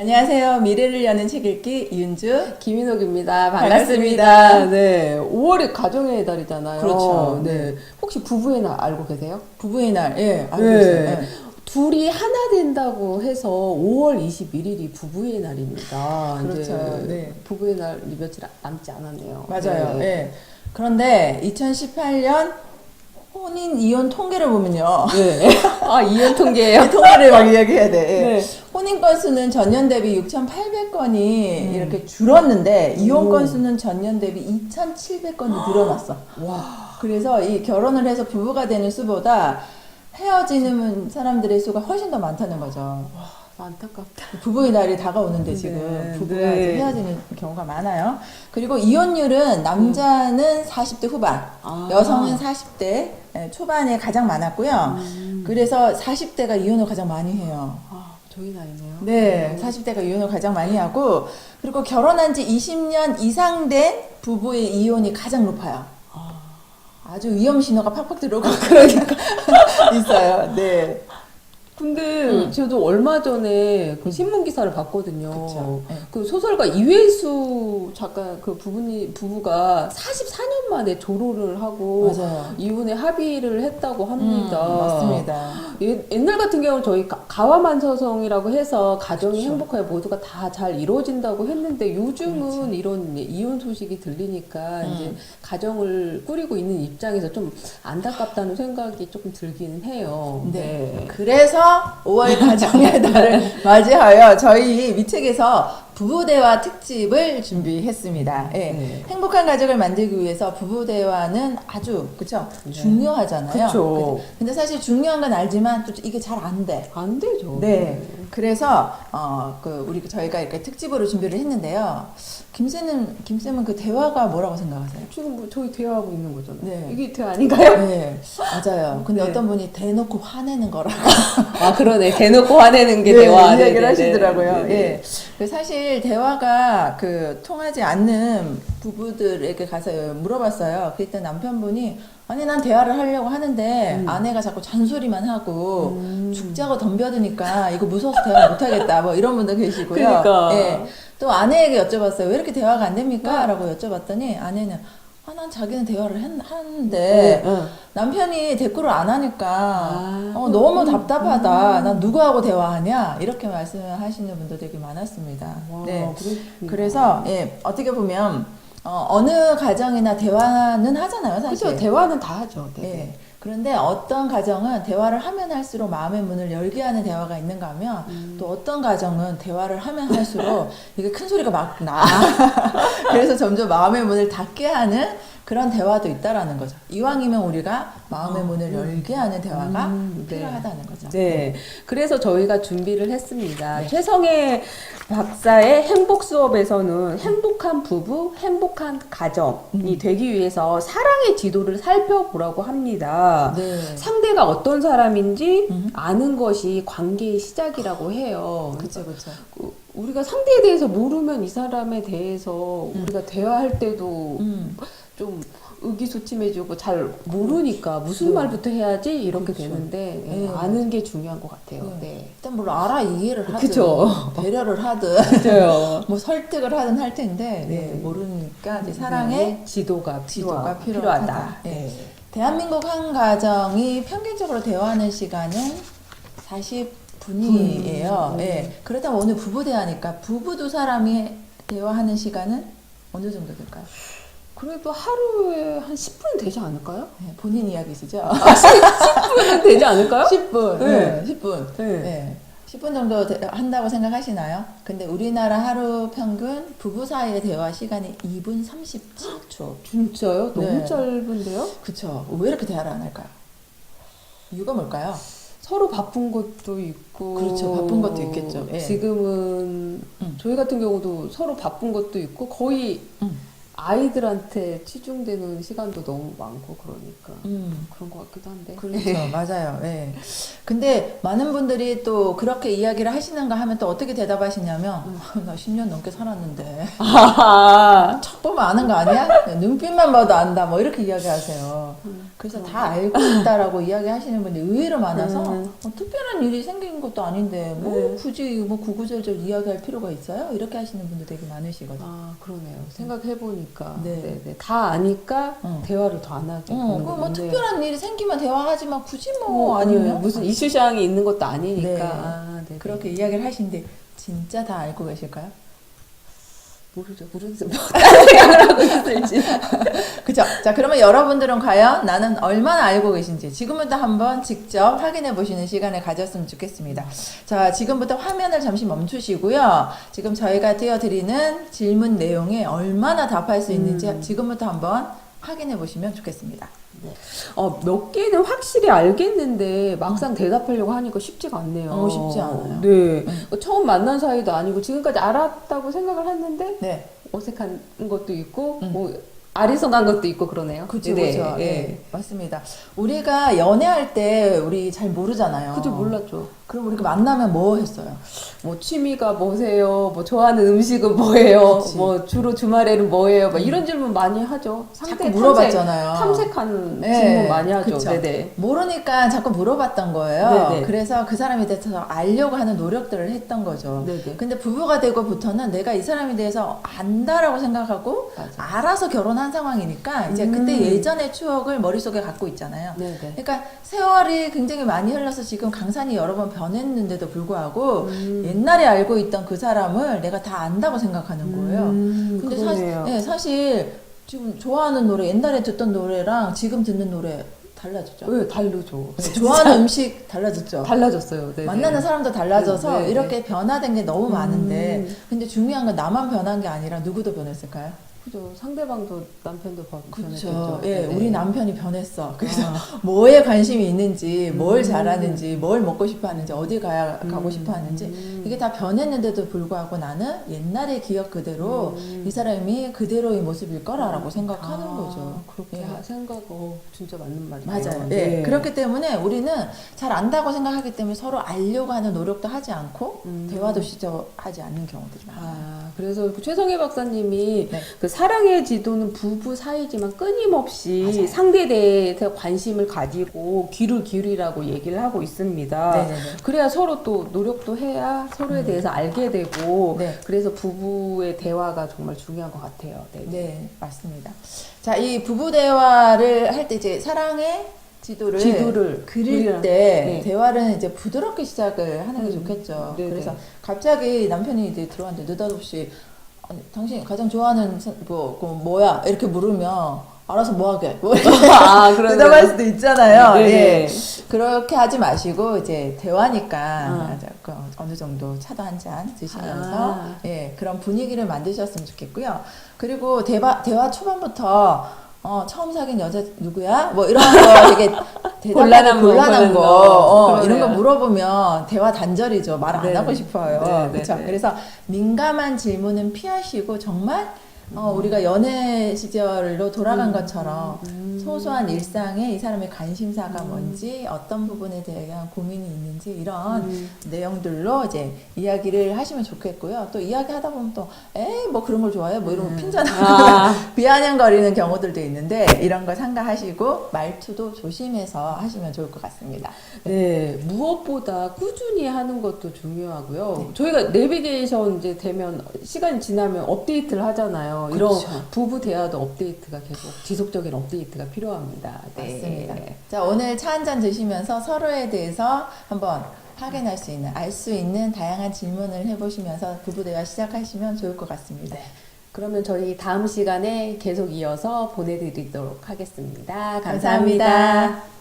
안녕하세요. 미래를 여는 책 읽기 이윤주. 김인옥입니다. 반갑습니다. 반갑습니다. 네. 5월이 가정의 달이잖아요. 그렇죠. 네. 혹시 부부의 날 알고 계세요? 부부의 날, 예, 알고 네. 있어요. 예. 둘이 하나 된다고 해서 5월 21일이 부부의 날입니다. 그렇죠. 네. 부부의 날이 며칠 남지 않았네요. 맞아요. 네. 예. 그런데 2018년 혼인 이혼 통계를 보면요. 네. 아, 이혼 통계예요. 이 통계를 막 이야기해야 돼. 예. 네. 혼인 건수는 전년 대비 6,800건이 이렇게 줄었는데 이혼 음. 오. 건수는 전년 대비 2,700건이 늘어났어. 와. 그래서 이 결혼을 해서 부부가 되는 수보다 헤어지는 사람들의 수가 훨씬 더 많다는 거죠. 안타깝다. 부부의 날이 다가오는데 지금 네, 부부가 네. 이제 헤어지는 경우가 많아요. 그리고 이혼율은 남자는 40대 후반, 아. 여성은 40대 초반에 가장 많았고요. 음. 그래서 40대가 이혼을 가장 많이 해요. 아, 저희 나이네요. 네, 40대가 이혼을 가장 많이 하고 그리고 결혼한 지 20년 이상 된 부부의 이혼이 가장 높아요. 아. 아주 위험 신호가 팍팍 들어오고 그러니까 있어요. 네. 근데 음. 저도 얼마 전에 그 신문 기사를 봤거든요. 그쵸. 네. 그 소설가 이회수 작가 그 부분이 부부가 44년 만에 조로를 하고 맞아요. 이혼에 합의를 했다고 합니다. 음, 맞습니다. 예- 옛날 같은 경우는 저희 가- 가와만서성이라고 해서 가정이 그렇죠. 행복하게 모두가 다 잘 이루어진다고 했는데 요즘은 그렇죠. 이런 이혼 소식이 들리니까 음. 이제 가정을 꾸리고 있는 입장에서 좀 안타깝다는 생각이 조금 들기는 해요. 네. 그래서 5월 가정의 달을 맞이하여 저희 미책에서 부부 대화 특집을 준비했습니다. 예. 네. 행복한 가족을 만들기 위해서 부부 대화는 아주 그쵸 네. 중요하잖아요. 그쵸. 근데 사실 중요한 건 알지만 또 이게 잘 안 돼. 안 되죠. 네. 그래서 어그 우리 저희가 이렇게 특집으로 준비를 했는데요. 김쌤은 김쌤은 그 대화가 뭐라고 생각하세요? 지금 뭐 저희 대화하고 있는 거잖아요. 네. 이게 대화 아닌가요? 네, 맞아요. 근데 네. 어떤 분이 대놓고 화내는 거라고. 아 그러네. 대놓고 화내는 게 네, 대화. 이 얘기를. 하시더라고요. 네네. 예. 그 사실 대화가 그 통하지 않는 부부들에게 가서 물어봤어요. 그때 남편분이 아니 난 대화를 하려고 하는데 음. 아내가 자꾸 잔소리만 하고 음. 죽자고 덤벼드니까 이거 무서워서 대화 못 하겠다. 뭐 이런 분도 계시고요. 그러니까. 예. 또 아내에게 여쭤봤어요. 왜 이렇게 대화가 안 됩니까? 라고 여쭤봤더니 아내는 아, 난 자기는 대화를 했, 하는데 네. 남편이 댓글을 안 하니까 아. 어, 너무 답답하다. 난 누구하고 대화하냐? 이렇게 말씀하시는 분도 되게 많았습니다. 와, 네. 그렇군요. 그래서 예, 어떻게 보면 어, 느 가정이나 대화는 하잖아요, 사실. 그죠 대화는 다 하죠. 네. 예. 그런데 어떤 가정은 대화를 하면 할수록 마음의 문을 열게 하는 대화가 있는가 하면 음. 또 어떤 가정은 대화를 하면 할수록 이게 큰 소리가 막 나. 그래서 점점 마음의 문을 닫게 하는 그런 대화도 있다라는 거죠. 이왕이면 우리가 마음의 문을 열게 하는 대화가 음, 네. 필요하다는 거죠. 네. 그래서 저희가 준비를 했습니다. 최성애 박사의 행복 수업에서는 행복한 부부, 행복한 가정이 되기 위해서 사랑의 지도를 살펴보라고 합니다. 네. 상대가 어떤 사람인지 음. 아는 것이 관계의 시작이라고 해요. 그렇죠, 그렇죠. 그 우리가 상대에 대해서 모르면 이 사람에 대해서 우리가 대화할 때도 음. 좀 의기소침해지고 잘 모르니까 무슨 네. 말부터 해야지 이렇게 그렇죠. 되는데 예, 네, 아는 게 중요한 것 같아요. 네. 네. 일단 뭘 알아 이해를 하든 그쵸. 배려를 하든. 뭐 설득을 하든 할 텐데 네, 네. 모르니까 이제 사랑의 지도가 지도가 필요하- 필요하다. 필요하다. 네. 네. 대한민국 한 가정이 평균적으로 대화하는 시간은 40분이에요. 분. 예. 그렇다면 오늘 부부 대화니까 부부 두 사람이 대화하는 시간은 어느 정도 될까요? 그래도 하루에 한 10분 되지 않을까요? 네, 본인 이야기시죠? 10분은 되지 않을까요? 10분. 네. 네. 10분. 네. 네. 10분 정도 대- 한다고 생각하시나요? 근데 우리나라 하루 평균 부부 사이의 대화 시간이 2분 37초. 진짜요? 너무 네. 짧은데요? 그쵸. 왜 이렇게 대화를 안 할까요? 이유가 뭘까요? 서로 바쁜 것도 있고 그렇죠. 바쁜 것도 있겠죠. 예. 지금은 음. 저희 같은 경우도 서로 바쁜 것도 있고 거의 음. 아이들한테 치중되는 시간도 너무 많고 그러니까 음. 그런 것 같기도 한데 그렇죠. 맞아요. 예. 근데 많은 분들이 또 그렇게 이야기를 하시는가 하면 또 어떻게 대답하시냐면 음. 아, 나 10년 넘게 살았는데 아하. 척 보면 아는 거 아니야? 눈빛만 봐도 안다. 뭐 이렇게 이야기하세요. 음. 그래서 다 알고 있다라고 이야기하시는 분들이 의외로 많아서 음. 어, 특별한 일이 생긴 것도 아닌데 뭐 네. 굳이 뭐 구구절절 이야기할 필요가 있어요? 이렇게 하시는 분들 되게 많으시거든요. 아 그러네요. 생각해 보니 까 네. 네. 네, 다 아니까 어. 대화를 더 안 하게 어, 되는 그뭐 건데. 특별한 일이 생기면 대화하지만 굳이 뭐, 뭐 아니면 아니면 무슨 이슈 사항이 있는 것도 아니니까 네. 아, 네. 그렇게 이야기를 하시는데 진짜 다 알고 계실까요? 모르죠. 모르죠. 뭐 생각을 하고 있을지. 그죠? 자, 그러면 여러분들은 과연 나는 얼마나 알고 계신지 지금부터 한번 직접 확인해 보시는 시간을 가졌으면 좋겠습니다. 자, 지금부터 화면을 잠시 멈추시고요. 지금 저희가 띄워드리는 질문 내용에 얼마나 답할 수 있는지 음. 지금부터 한번 확인해 보시면 좋겠습니다. 어, 몇 개는 확실히 알겠는데 막상 대답하려고 하니까 쉽지가 않네요. 어, 쉽지 않아요. 네. 음. 어, 처음 만난 사이도 아니고 지금까지 알았다고 생각을 했는데 네. 어색한 것도 있고 음. 뭐 아리송한 것도 있고 그러네요. 그죠, 네, 그죠. 예. 예, 맞습니다. 우리가 연애할 때 우리 잘 모르잖아요. 그죠 몰랐죠. 그럼 우리가 만나면 뭐 했어요? 뭐 취미가 뭐세요? 뭐 좋아하는 음식은 뭐예요? 그치. 뭐 주로 주말에는 뭐예요? 막 이런 질문 많이 하죠. 자꾸 상대 물어봤잖아요. 탐색, 탐색하는 네, 질문 많이 하죠. 그쵸. 네네. 모르니까 자꾸 물어봤던 거예요. 네네. 그래서 그 사람에 대해서 알려고 하는 노력들을 했던 거죠. 네네. 근데 부부가 되고부터는 내가 이 사람에 대해서 안다라고 생각하고 맞아. 알아서 결혼한 상황이니까 이제 음. 그때 예전의 추억을 머릿속에 갖고 있잖아요. 네네. 그러니까 세월이 굉장히 많이 흘러서 지금 강산이 여러 번 변했는데도 불구하고 음. 옛날에 알고 있던 그 사람을 내가 다 안다고 생각하는 거예요. 음, 근데 사실, 그러네요. 네, 사실 지금 좋아하는 노래, 옛날에 듣던 노래랑 지금 듣는 노래 달라졌죠. 왜 다르죠? 네, 좋아하는 음식 달라졌죠. 달라졌어요. 네네. 만나는 사람도 달라져서 네, 네, 이렇게 변화된 게 너무 음. 많은데 근데 중요한 건 나만 변한 게 아니라 누구도 변했을까요? 그죠. 상대방도 남편도 봐- 그렇죠. 변했겠죠. 예, 네네. 우리 남편이 변했어. 그래서 아. 뭐에 관심이 있는지, 뭘 음. 잘하는지, 뭘 먹고 싶어 하는지, 어디 가야 가고 음. 싶어 하는지 음. 이게 다 변했는데도 불구하고 나는 옛날의 기억 그대로 음. 이 사람이 그대로의 모습일 거라고 생각하는 아, 거죠. 그렇게 예. 하- 생각, 어, 진짜 맞는 말이에요. 맞아요. 네. 예. 그렇기 때문에 우리는 잘 안다고 생각하기 때문에 서로 알려고 하는 노력도 하지 않고 음. 대화도 시작하지 않는 경우들이 많아요. 아, 그래서 그 최성애 박사님이 네. 그 사랑의 지도는 부부 사이지만 끊임없이 맞아요. 상대에 대해서 관심을 가지고 귀를 기울이라고 얘기를 하고 있습니다. 네네네. 그래야 서로 또 노력도 해야 서로에 대해서 알게 되고 네. 그래서 부부의 대화가 정말 중요한 것 같아요. 네. 네, 맞습니다. 자, 이 부부 대화를 할 때 이제 사랑의 지도를, 지도를 그릴 그리라. 때 네. 대화를 이제 부드럽게 시작을 하는 게 음, 좋겠죠. 네네. 그래서 갑자기 남편이 이제 들어왔는데 느닷없이 당신 가장 좋아하는 선- 뭐, 그 뭐야 이렇게 물으면 알아서 뭐 하게 뭐 이렇게 아. 대답할 수도 있잖아요. 네네. 예. 그렇게 하지 마시고 이제 대화니까 아. 그 어느 정도 차도 한 잔 드시면서 아. 예 그런 분위기를 만드셨으면 좋겠고요. 그리고 대화 대화 초반부터 어 처음 사귄 여자 누구야? 뭐 이런 거 되게 곤란한 곤란한 거, 거, 어, 그러네요. 이런 거 물어보면 대화 단절이죠. 말안 네. 하고 싶어요. 그렇죠. 네. 그래서 민감한 질문은 피하시고 정말 어, 우리가 연애 시절로 돌아간 음. 것처럼 음. 소소한 일상에 이 사람의 관심사가 뭔지 어떤 부분에 대한 고민이 있는지 이런 음. 내용들로 이제 이야기를 하시면 좋겠고요. 또 이야기하다 보면 또 에이 뭐 그런 걸 좋아해 뭐 이러면 핀잔하고 아. 비아냥거리는 경우들도 있는데 이런 거 삼가하시고 말투도 조심해서 하시면 좋을 것 같습니다. 네, 무엇보다 꾸준히 하는 것도 중요하고요. 네. 저희가 내비게이션 이제 되면 시간이 지나면 업데이트를 하잖아요. 이런 그렇죠. 부부 대화도 업데이트가 계속 지속적인 업데이트가 필요합니다. 네. 맞습니다. 자, 오늘 차 한 잔 드시면서 서로에 대해서 한번 확인할 수 있는, 알 수 있는 다양한 질문을 해보시면서 부부 대화 시작하시면 좋을 것 같습니다. 그러면 저희 다음 시간에 계속 이어서 보내드리도록 하겠습니다 감사합니다. 감사합니다.